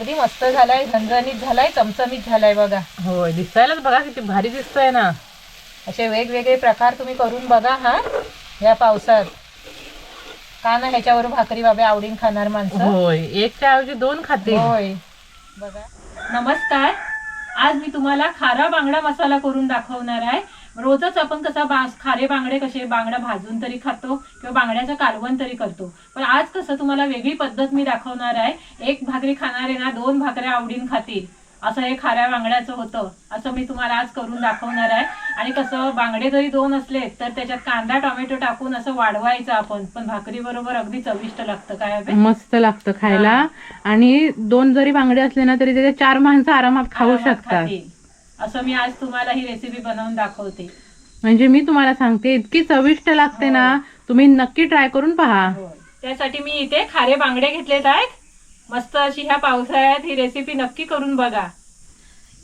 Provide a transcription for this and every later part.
अगदी मस्त झालाय झणझणीत झालाय चमचमीत झालाय बघा. होय दिसायलाच बघा किती भारी दिसतंय ना. असे वेगवेगळे प्रकार तुम्ही करून बघा हा या पावसात. का ना ह्याच्यावर भाकरी बाबा आवडीन खाणार माणसं. होय एकच्या ऐवजी दोन खाते. होय. बघा. नमस्कार. आज मी तुम्हाला खारा बांगडा मसाला करून दाखवणार आहे. रोजच आपण कसा बा खारे बांगडे कसे बांगडा भाजून तरी खातो किंवा बांगड्याचं कालवण तरी करतो. पण आज कसं तुम्हाला वेगळी पद्धत मी दाखवणार आहे. एक भाकरी खाणारे ना दोन भाकऱ्या आवडीन खातील. असं हे खाऱ्या बांगड्याचं होतं. असं मी तुम्हाला आज करून दाखवणार आहे. आणि कसं बांगडे जरी दोन असले तर त्याच्यात कांदा टोमॅटो टाकून असं वाढवायचं आपण. पण भाकरी बरोबर अगदी चविष्ट लागतं. काय? मस्त लागतं खायला. आणि दोन जरी बांगडे असले ना तरी त्याचे चार माणसं आरामात खाऊ शकतात. असं मी आज तुम्हाला ही रेसिपी बनवून दाखवते. म्हणजे मी तुम्हाला सांगते इतकी चविष्ट लागते ना तुम्ही नक्की ट्राय करून पहा. त्यासाठी मी इथे खारे बांगडे घेतलेत आहेत. मस्त अशी ह्या पावसाळ्यात ही रेसिपी नक्की करून बघा.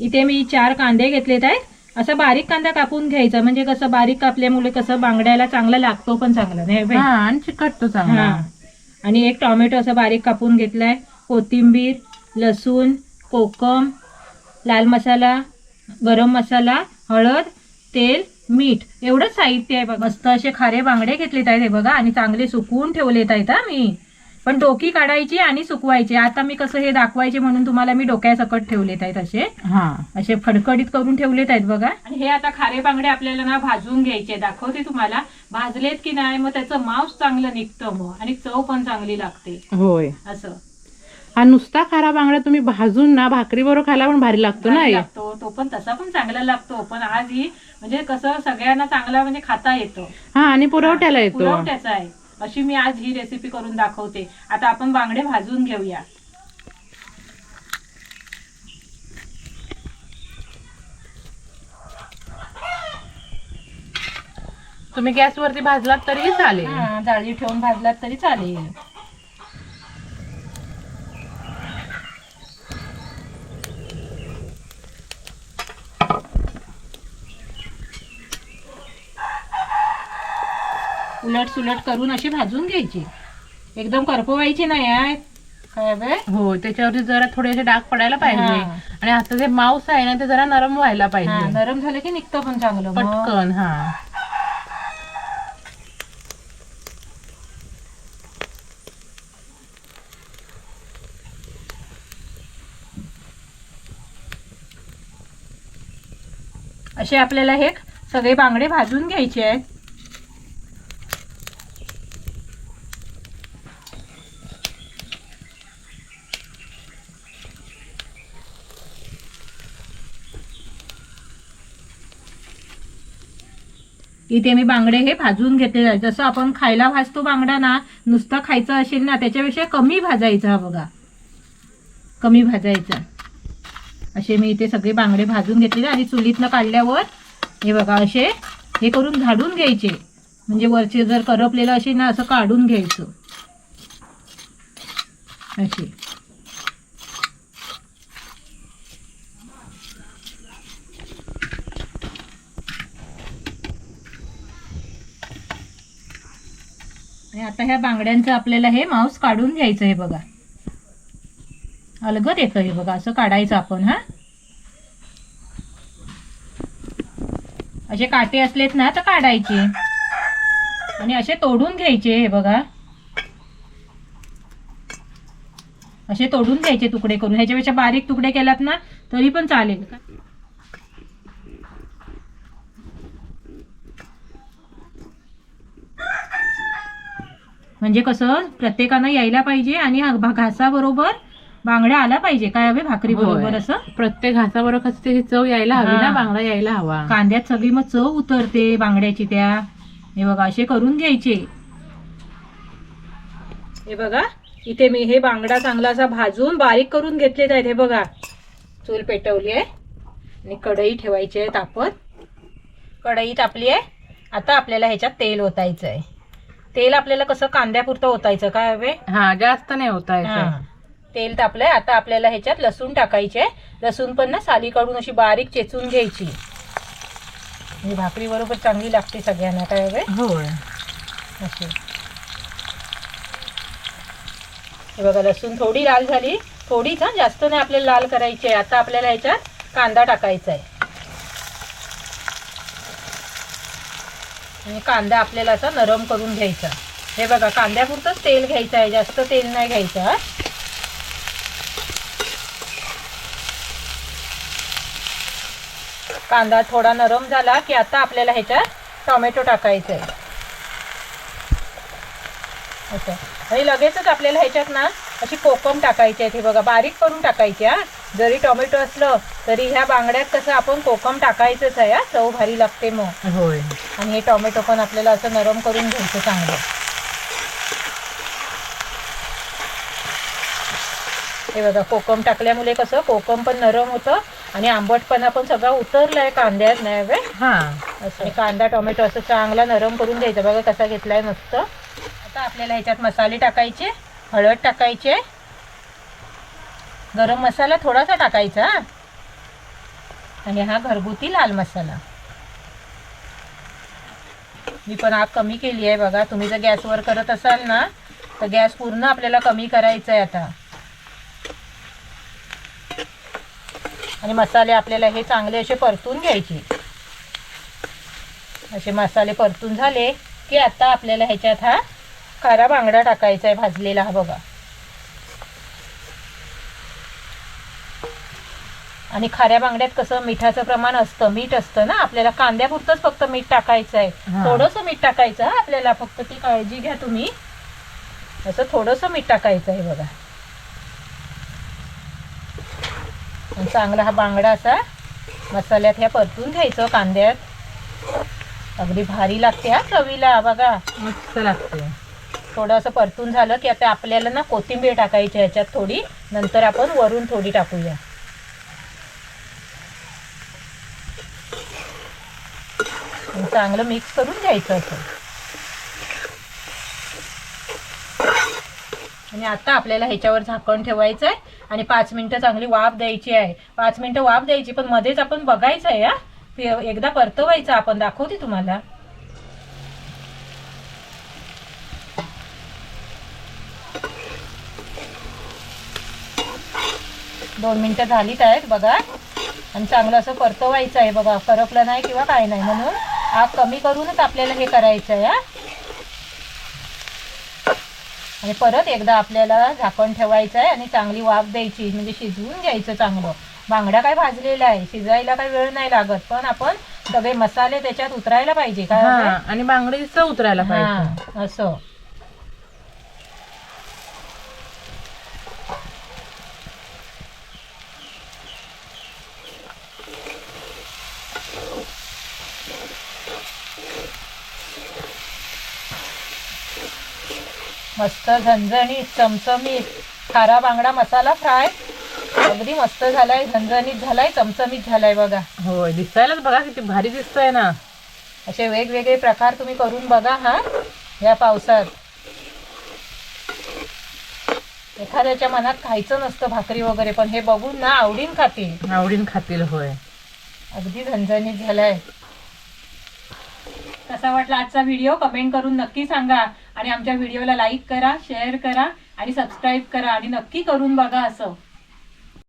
इथे मी चार कांदे घेतलेत आहेत. असं बारीक कांदा कापून घ्यायचा म्हणजे कसं बारीक कापल्यामुळे कसं बांगड्याला चांगला लागतो पण चांगला नाही? हा आणि चिकटतो चांगला. हा. आणि एक टोमॅटो असं बारीक कापून घेतलाय. कोथिंबीर लसूण कोकम लाल मसाला गरम मसाला हळद तेल मीठ. एवढंच साहित्य आहे बघा. मस्त असे खारे बांगडे घेतलेत आहेत हे बघा. आणि चांगले सुकवून ठेवलेत आहेत हा मी. पण डोकी काढायची आणि सुकवायची. आता मी कसं हे दाखवायचे म्हणून तुम्हाला मी डोक्यासकट ठेवलेत आहेत असे. हा. असे फडकडीत करून ठेवलेत आहेत बघा. आणि हे आता खारे बांगडे आपल्याला ना भाजून घ्यायचे दाखवते तुम्हाला. भाजलेत की नाही मग त्याचं मांस चांगलं निघतं मग. आणि चव पण चांगली लागते. होय. असं. हा नुसता खारा बांगडा तुम्ही भाजून ना भाकरी बरोबर खायला पण भारी लागतो ना भारी. लागतो. तो पण तसा पण चांगला लागतो. पण आज ही म्हणजे कसं सगळ्यांना चांगला म्हणजे खाता येतो. हा आणि पुरवठ्याला येतो. पुरवठ्याचा आहे. अशी मी आज ही रेसिपी करून दाखवते. आता आपण बांगडे भाजून घेऊया. तुम्ही गॅसवरती भाजलात तरीही चालेल. हा, जाळी ठेवून भाजलात तरी चालेल. उलट सुलट करून अशी भाजून घ्यायची. एकदम करपवायची नाही आहे काय बे? हो त्याच्यावरती जरा थोडेसे डाग पडायला पाहिजे. आणि आता जे मांस आहे ना ते जरा नरम व्हायला पाहिजे. नरम झालं की निघतं पण चांगलं. पटकन हा. असे आपल्याला हे सगळे बांगडे भाजून घ्यायचे आहेत. इथे मी बांगडे हे भाजून घेतलेले आहेत जसं आपण खायला भाजतो बांगडा ना नुसता खायचं असेल ना त्याच्यापेक्षा कमी भाजायचा हा बघा. कमी भाजायचा. असे मी इथे सगळे बांगडे भाजून घेतलेले आणि चुलीतनं काढल्यावर हे बघा असे हे करून झाडून घ्यायचे. म्हणजे वरचे जर करपलेलं असेल ना असं काढून घ्यायचं. असे. आता ह्या बांगड्यांचं आपल्याला हे मांस काढून घ्यायचं हे बघा. अलगद येतं हे बघा असं काढायचं आपण हां? असे काटे असलेत ना तर काढायचे. आणि असे तोडून घ्यायचे हे बघा. असे तोडून घ्यायचे तुकडे करून. ह्याच्यापेक्षा बारीक तुकडे केलात ना तरी पण चालेल. म्हणजे कसं प्रत्येकानं यायला पाहिजे आणि घासाबरोबर बांगड्या आला पाहिजे. काय हवे? भाकरी बरोबर. असं? प्रत्येक घासाबरोबर त्याची चव यायला हवी. ना? बांगडा यायला हवा. कांद्यात सगळी मग चव उतरते बांगड्याची त्या. हे बघा असे करून घ्यायचे. हे बघा इथे मी हे बांगडा चांगला असा भाजून बारीक करून घेतलेत आहेत. हे बघा चूल पेटवली आहे. आणि कढई ठेवायची आहे तापत कढई तापली आहे. आता आपल्याला ह्याच्यात तेल ओतायचं आहे. तेल आपल्याला कसं कांद्यापुरतं ओतायचं काय हवे हा जास्त नाही होता. तेल तापलंय. आता आपल्याला ह्याच्यात लसूण टाकायचे. लसूण पण ना साली काढून अशी बारीक चेचून घ्यायची. म्हणजे भाकरी बरोबर चांगली लागते सगळ्यांना काय हवे अशी. हे बघा लसूण थोडी लाल झाली. थोडीच हा जास्त नाही आपल्याला लाल करायची आहे. आता आपल्याला ह्याच्यात कांदा टाकायचा आहे. आणि कांदा आपल्याला असा नरम करून घ्यायचा. हे बघा कांद्यापुरतंच तेल घ्यायचं आहे जास्त तेल नाही घ्यायचं हा. कांदा थोडा नरम झाला की आता आपल्याला ह्याच्यात टोमॅटो टाकायचं आहे. असं. आणि लगेचच आपल्याला ह्याच्यात ना अशी कोकम टाकायची आहे ती बघा बारीक करून टाकायची हा. जरी टोमॅटो असलं तरी ह्या बांगड्यात कसं आपण कोकम टाकायचंच आहे हा? चव भारी लागते मग. होय. आणि हे टोमॅटो पण आपल्याला असं नरम करून घ्यायचं चांगलं. हे बघा कोकम टाकल्यामुळे कसं कोकम पण नरम होतं आणि आंबटपणा पण सगळा उतरलाय कांद्यात नाही बे हा. आणि कांदा टोमॅटो असं चांगला नरम करून घ्यायचा. बघा कसा घेतलाय मस्त. आता आपल्याला ह्याच्यात मसाले टाकायचे हळद टाकायचे गरम मसाला थोडासा टाकायचा आणि हा घरगुती लाल मसाला. मी पण आग कमी केली आहे बघा. तुम्ही जर गॅसवर करत असाल ना तर गॅस पूर्ण आपल्याला कमी करायचा आहे आता. आणि मसाले आपल्याला हे चांगले असे परतून घ्यायचे. असे मसाले परतून झाले की आता आपल्याला ह्याच्यात हा खारा बांगडा टाकायचा आहे भाजलेला हा बघा. आणि खाऱ्या बांगड्यात कसं मिठाचं प्रमाण असतं मीठ असतं ना आपल्याला कांद्यापुरतंच फक्त मीठ टाकायचं आहे. थोडंसं मीठ टाकायचं हा आपल्याला फक्त ती काळजी घ्या तुम्ही. असं थोडंसं मीठ टाकायचं आहे बघा. चांगला हा बांगडा असा मसाल्यात ह्या परतून घ्यायचं कांद्यात. अगदी भारी लागते हा चवीला बघा. मस्त लागते. थोडं असं परतून झालं की आता आपल्याला ना कोथिंबीर टाकायची ह्याच्यात थोडी. नंतर आपण वरून थोडी टाकूया. चांगलं मिक्स करून घ्यायचं असं. आणि आता आपल्याला ह्याच्यावर झाकण ठेवायचं आहे आणि पाच मिनिटं चांगली वाफ द्यायची आहे. पाच मिनिटं वाफ द्यायची पण मध्येच आपण बघायचं आहे हा एकदा परतवायचं आपण दाखवते तुम्हाला. दोन मिनिटं झालीत आहेत बघा. आणि चांगलं असं परतवायचं आहे बघा करपलं नाही किंवा काय नाही म्हणून आग कमी करूनच आपल्याला हे करायचं आहे. आणि परत एकदा आपल्याला झाकण ठेवायचं आहे आणि चांगली वाफ द्यायची म्हणजे शिजवून घ्यायचं चांगलं. बांगडा काय भाजलेला आहे शिजायला काही वेळ नाही लागत पण आपण सगळे मसाले त्याच्यात उतरायला पाहिजे काय आणि बांगडी चव उतरायला पाहिजे. असं. मस्त झणझणीत चमचमीत. खारा बांगडा मसाला फ्राय. अगदी मस्त झालाय झणझणीत झालाय चमचमीत झालाय बघा. होय दिसायलाच बघा किती भारी दिसतंय ना. असे वेगवेगळे प्रकार तुम्ही करून बघा हा या पावसात. एखाद्याच्या मनात खायचं नसतं भाकरी वगैरे पण हे बघून ना आवडीन खातील. आवडीन खातील होय. अगदी झणझणीत झालाय. कसा वाटला आजचा व्हिडिओ? कमेंट करून नक्की सांगा. आणि आमच्या व्हिडिओला लाईक करा शेअर करा आणि सबस्क्राईब करा आणि नक्की करून बघा असं.